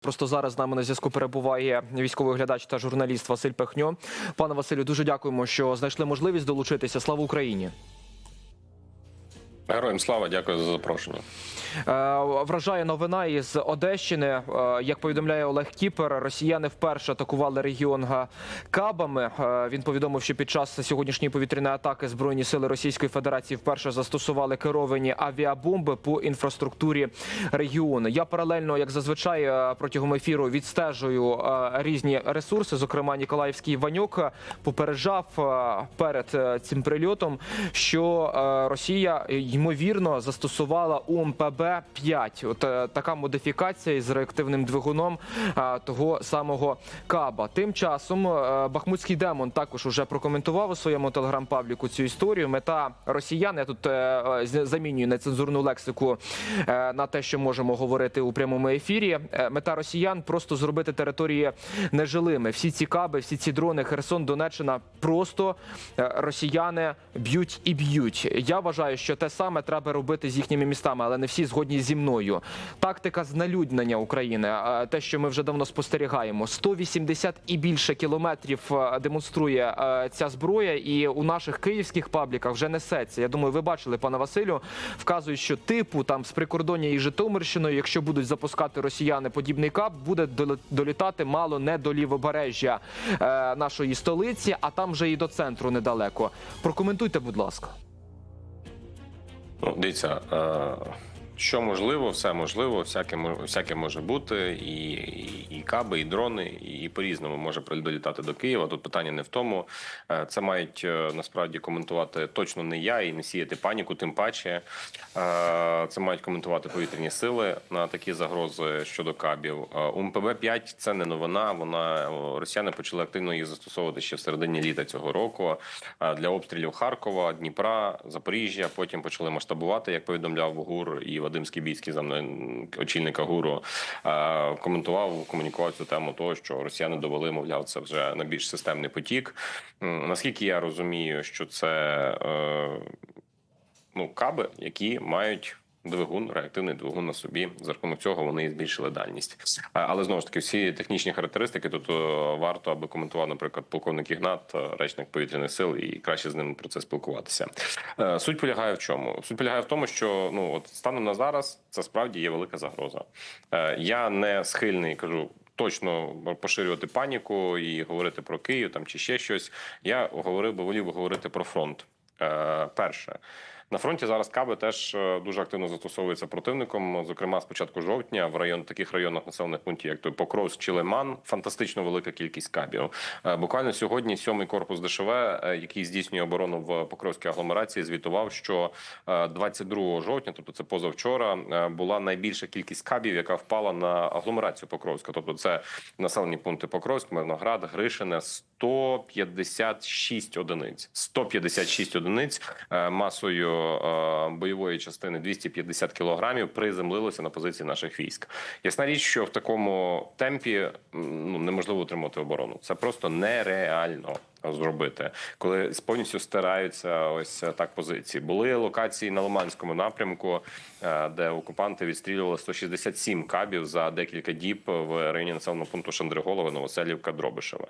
Просто зараз з нами на зв'язку перебуває військовий глядач та журналіст Василь Пехньо. Пане Василю, дуже дякуємо, що знайшли можливість долучитися. Слава Україні! Героям слава, дякую за запрошення. Е, Вражає новина із Одещини. Е, Як повідомляє Олег Кіпер, росіяни вперше атакували регіон кабами. Е, Він повідомив, що під час сьогоднішньої повітряної атаки збройні сили Російської Федерації вперше застосували керовані авіабомби по інфраструктурі регіону. Я паралельно, як зазвичай, протягом ефіру відстежую різні ресурси. Зокрема, Ніколаївський Ванюк е, попереджав перед цим прильотом, що Росія е, ймовірно застосувала УМПБ 5 От е, така модифікація із реактивним двигуном е, того самого Каба. Тим часом е, Бахмутський демон також уже прокоментував у своєму телеграм-пабліку цю історію. Мета росіян я тут замінюю нецензурну лексику на те, що можемо говорити у прямому ефірі. Мета росіян просто зробити території нежилими. Всі ці каби, всі ці дрони, Херсон, Донеччина просто росіяни б'ють і б'ють. Я вважаю, що те саме треба робити з їхніми містами, але не всі згодні зі мною. Тактика знелюднення України, те, що ми вже давно спостерігаємо, 180 і більше кілометрів демонструє ця зброя, і у наших київських пабліках вже несеться. Я думаю, ви бачили, пане Василю, вказують, що типу там з прикордоння і Житомирщиною, якщо будуть запускати росіяни подібний кап, буде долітати мало не до лівобережжя е, нашої столиці, а там вже і до центру недалеко. Прокоментуйте, будь ласка. Ну, дивіться, е, що можливо, все можливо, всяке, всяке може бути, і, і, і каби, і дрони, і, і по-різному може долітати до Києва. Тут питання не в тому. Е, Це мають е, насправді коментувати точно не я і не сіяти паніку, тим паче. Е, Це мають коментувати повітряні сили на такі загрози щодо кабів. Е, УМПБ 5 це не новина. Вона росіяни почали активно її застосовувати ще в середині літа цього року для обстрілів Харкова, Дніпра, Запоріжжя. Потім почали масштабувати, як повідомляв ГУР і Вадим Скібійський, за очільника ГУРу, е, коментував, комунікував цю тему того, що росіяни довели, мовляв, це вже на більш системний потік. Наскільки я розумію, що це е, ну, каби, які мають. Двигун, реактивний двигун на собі. За рахунок цього вони збільшили дальність. Але знову ж таки, всі технічні характеристики тут е, варто, аби коментував, наприклад, полковник Ігнат, е, речник повітряних сил, і краще з ним про це спілкуватися. Е, Суть полягає в чому? Суть полягає в тому, що ну от станом на зараз це справді є велика загроза. Я не схильний кажу. Точно поширювати паніку і говорити про Київ там чи ще щось. Я говорив би волів би говорити про фронт. Е, перше. На фронті зараз каби теж е, дуже активно застосовуються противником. Зокрема, з початку жовтня в район таких районах населених пунктів, як той Покровськ чи Лиман, фантастично велика кількість кабів. Е, Буквально сьогодні сьомий корпус ДШВ, е, який здійснює оборону в Покровській агломерації, звітував, що е, 22 жовтня, тобто це позавчора, була найбільша кількість кабів, яка впала на агломерацію Покровська. Тобто, це населені пункти Покровськ, Мирноград, Гришине, 156 одиниць. 156 одиниць масою бойової частини 250 кілограмів приземлилося на позиції наших військ. Ясна річ, що в такому темпі ну неможливо утримати оборону. Це просто нереально. Зробити, коли повністю стираються ось так позиції. Були локації на Лиманському напрямку, е, де окупанти відстрілювали 167 кабів за декілька діб в районі населеного пункту Шандриголове, Новоселівка, Дробишеве.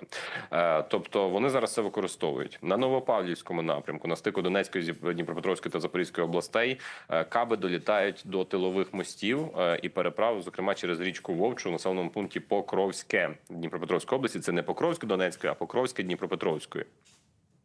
Е, Тобто вони зараз це використовують на Новопавлівському напрямку, на стику Донецької, Дніпропетровської та Запорізької областей. е, Каби долітають до тилових мостів е, і переправ, зокрема через річку Вовчу в населеному пункті Покровське Дніпропетровської області. Це не Покровське Донецької, а Покровське Дніпропетровської.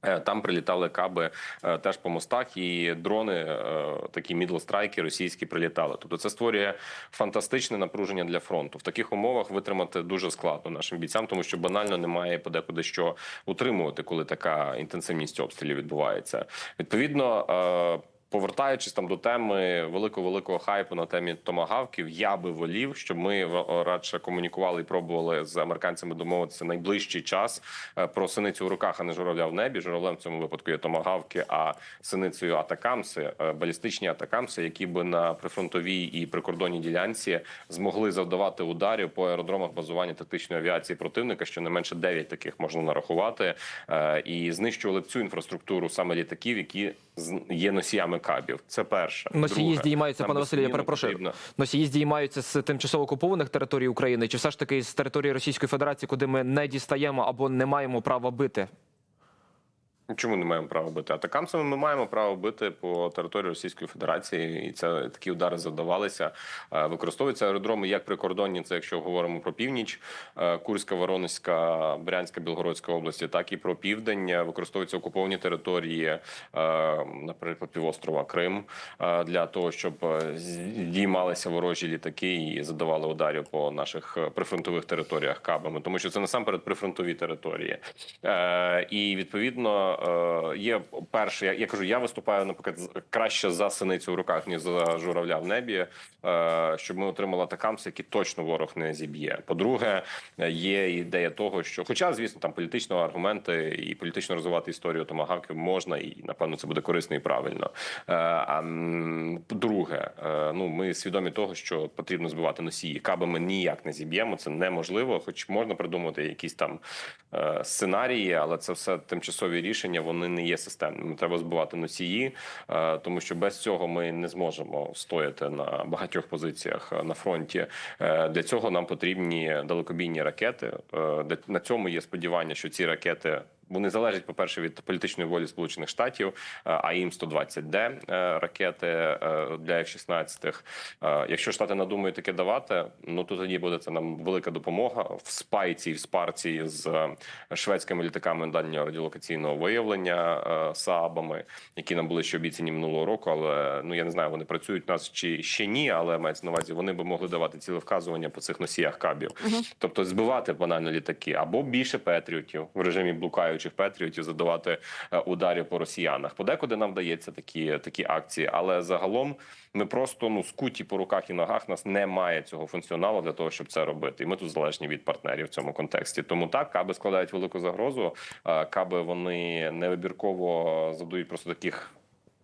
Е, Там прилітали каби е, теж по мостах, і дрони, е, такі мідлстрайки російські прилітали. Тобто це створює фантастичне напруження для фронту. В таких умовах витримати дуже складно нашим бійцям, тому що банально немає подекуди що утримувати, коли така інтенсивність обстрілів відбувається. Відповідно. Повертаючись там до теми великого великого хайпу на темі томагавків, я би волів, щоб ми радше комунікували і пробували з американцями домовитися найближчий час е, про синицю в руках, а не журавля в небі. Журавлем в цьому випадку є томагавки, а синицею атакамси, е, балістичні атакамси, які би на прифронтовій і прикордонній ділянці змогли завдавати ударів по аеродромах базування тактичної авіації противника. Щонайменше 9 таких можна нарахувати, е, і знищували б цю інфраструктуру саме літаків, які є носіями кабів. Це перше. Носії Друге, здіймаються, пане Василю, я перепрошую. Носії здіймаються з тимчасово окупованих територій України, чи все ж таки з території Російської Федерації, куди ми не дістаємо або не маємо права бити? Чому не маємо права бити? Атакамсами ми маємо право бити по території Російської Федерації, і це такі удари завдавалися. Е, Використовуються аеродроми як прикордонні, це якщо говоримо про північ, е, Курська, Воронезька, Брянська, Білгородська області, так і про південь. Використовуються окуповані території, е, наприклад, півострова Крим, для того, щоб здіймалися ворожі літаки і задавали ударів по наших прифронтових територіях кабами, тому що це насамперед прифронтові території. І відповідно є перше, я, я кажу, я виступаю наприклад краще за синицю в руках, ніж за журавля в небі, е, щоб ми отримали атакамси, які точно ворог не зіб'є. По-друге, е, є ідея того, що, хоча, звісно, там політично аргументи і політично розвивати історію томагавків можна, і напевно це буде корисно і правильно. Е, А по-друге, е, ну ми свідомі того, що потрібно збивати носії. Каби ми ніяк не зіб'ємо. Це неможливо, хоч можна придумати якісь там е, сценарії, але це все тимчасові рішення. Вони не є системними. Треба збивати носії, е, тому що без цього ми не зможемо стояти на багатьох позиціях е, на фронті. Е, Для цього нам потрібні далекобійні ракети. На цьому є сподівання, що ці ракети. Вони залежать, по перше, від політичної волі Сполучених Штатів, е, АІМ 120 д ракети е, для F-16. Е, Якщо штати надумають таке давати, ну то тоді буде це нам велика допомога в спайці і в спарці з е, шведськими літаками дальнього радіолокаційного виявлення е, СААБами, які нам були ще обіцяні минулого року. Але ну я не знаю, вони працюють у нас чи ще ні, але мається на увазі, вони би могли давати ціле вказування по цих носіях кабів, тобто збивати банально літаки або більше петріотів в режимі блукаючих патріотів задавати ударі ударів по росіянах. Подекуди нам вдається такі такі акції, але загалом ми просто ну скуті по руках і ногах. Нас немає цього функціоналу для того, щоб це робити. І ми тут залежні від партнерів в цьому контексті. Тому так каби складають велику загрозу. Е, Каби вони невибірково задають просто таких.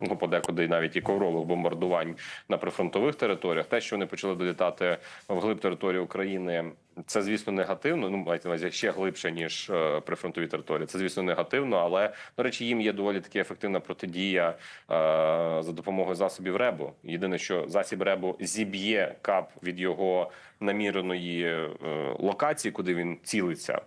Ну, подекуди навіть і коврових бомбардувань на прифронтових територіях. Те, що вони почали долітати вглиб території України, це звісно негативно. Ну мається на ще глибше ніж е, прифронтові території. Це звісно негативно, але до речі, їм є доволі таки ефективна протидія е, за допомогою засобів РЕБу. Єдине, що засіб РЕБу зіб'є кап від його наміреної е, локації, куди він цілиться.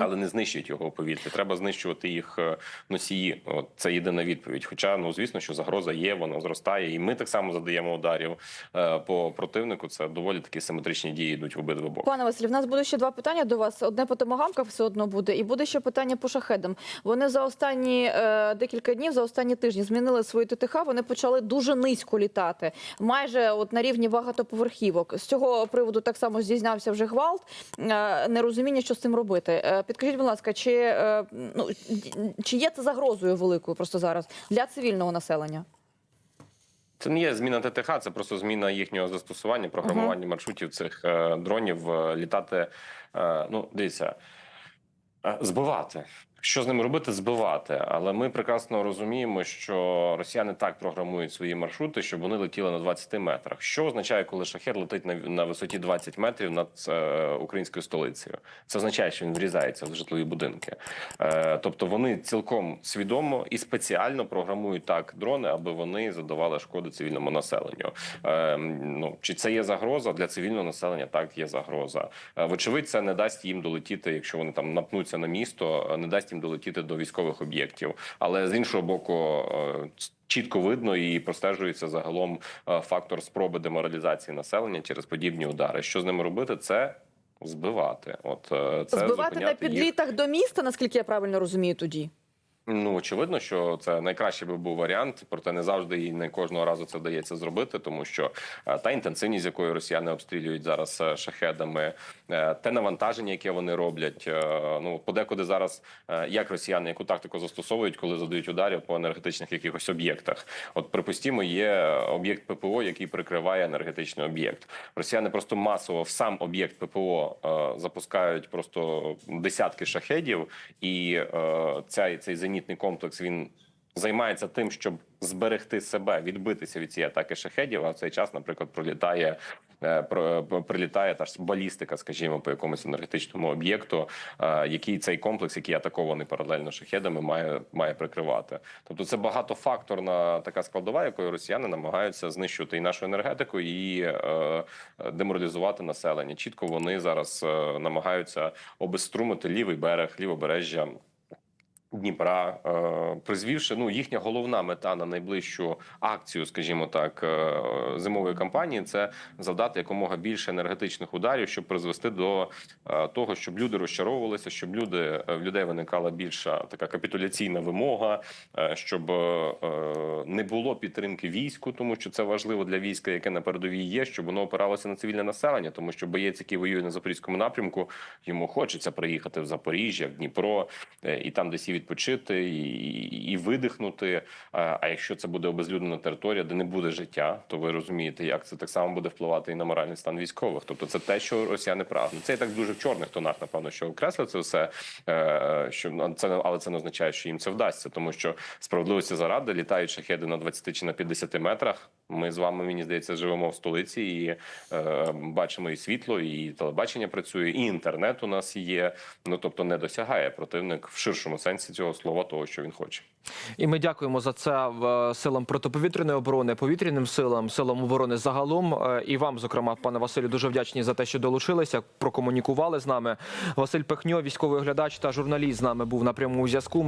Але не знищують його у повітрі. Треба знищувати їх е, носії. От це єдина відповідь. Хоча, ну звісно, що загроза є, вона зростає, і ми так само задаємо ударів е, по противнику. Це доволі такі симетричні дії йдуть в обидва боки. Пане Василь, в нас буде ще два питання до вас. Одне по томагавках все одно буде, і буде ще питання по шахедам. Вони за останні е, декілька днів, за останні тижні змінили свої ТТХ. Вони почали дуже низько літати, майже от на рівні багатоповерхівок. З цього приводу так само здійснявся вже гвалт. Е, нерозуміння, що з цим робити. Е, підкажіть, будь ласка, чи, е, ну, чи є це загрозою великою просто зараз для цивільного населення? Це не є зміна ТТХ, це просто зміна їхнього застосування, програмування маршрутів цих е, дронів літати. Е, ну, дивіться, е, збивати. Що з ними робити? Збивати. Але ми прекрасно розуміємо, що росіяни так програмують свої маршрути, щоб вони летіли на 20 метрах. Що означає, коли шахет летить на, на висоті 20 метрів над е, українською столицею? Це означає, що він врізається в житлові будинки. Е, тобто вони цілком свідомо і спеціально програмують так дрони, аби вони задавали шкоди цивільному населенню. Е, ну чи це є загроза для цивільного населення? Так є загроза. Е, вочевидь, це не дасть їм долетіти, якщо вони там напнуться на місто, не дасть їм долетіти до військових об'єктів. Але з іншого боку. е, Чітко видно і простежується загалом е, фактор спроби деморалізації населення через подібні удари. Що з ними робити? Це збивати. От е, це Збивати на підлітах їх. до міста, наскільки я правильно розумію, тоді. Ну очевидно, що це найкращий би був варіант, проте не завжди і не кожного разу це вдається зробити, тому що е, та інтенсивність, якою росіяни обстрілюють зараз е, шахедами, е, те навантаження, яке вони роблять. Ну подекуди зараз як росіяни яку тактику застосовують, коли задають ударів по енергетичних якихось об'єктах. От припустімо, є об'єкт ППО, який прикриває енергетичний об'єкт. Росіяни просто масово в сам об'єкт ППО запускають просто десятки шахедів, і ця цей зенітний комплекс він. Займається тим, щоб зберегти себе, відбитися від цієї атаки шахедів. А в цей час, наприклад, пролітає е, про- прилітає та ж балістика, скажімо, по якомусь енергетичному об'єкту, е, який цей комплекс, який атакований паралельно шахедами, має має прикривати. Тобто це багатофакторна така складова, якою росіяни намагаються знищувати і нашу енергетику, і е, деморалізувати населення. Чітко вони зараз е, намагаються обезструмити лівий берег, лівобережжя. Дніпра, е, призвівши ну їхня головна мета на найближчу акцію, скажімо так, е, зимової кампанії, це завдати якомога більше енергетичних ударів, щоб призвести до е, того, щоб люди розчаровувалися, щоб люди в людей виникала більша така капітуляційна вимога, щоб не було підтримки війську, тому що це важливо для війська, яке на передовій є, щоб воно опиралося на цивільне населення, тому що боєць, який воює на запорізькому напрямку, йому хочеться приїхати в Запоріжжя, в Дніпро і там десь і відпочити, і, і видихнути. А а якщо це буде обезлюднена територія, де не буде життя, то ви розумієте, як це так само буде впливати і на моральний стан військових. Тобто, це те, що росіяни прагнуть. Це і так дуже в чорних тонах, напевно, що окреслив це все. е, Що ну, це але це не означає, що їм це вдасться, тому що справедливості заради літають шахеди на 20 чи на 50 метрах. Ми з вами мені здається живемо в столиці і е, бачимо і світло, і телебачення працює, і інтернет у нас є. Ну тобто не досягає противник в ширшому сенсі цього слова, того, що він хоче. І ми дякуємо за це силам протиповітряної оборони, повітряним силам, силам оборони загалом. Е, І вам, зокрема, пане Василю, дуже вдячні за те, що долучилися, прокомунікували з нами. Василь Пехньо, військовий оглядач та журналіст з нами був на прямому зв'язку.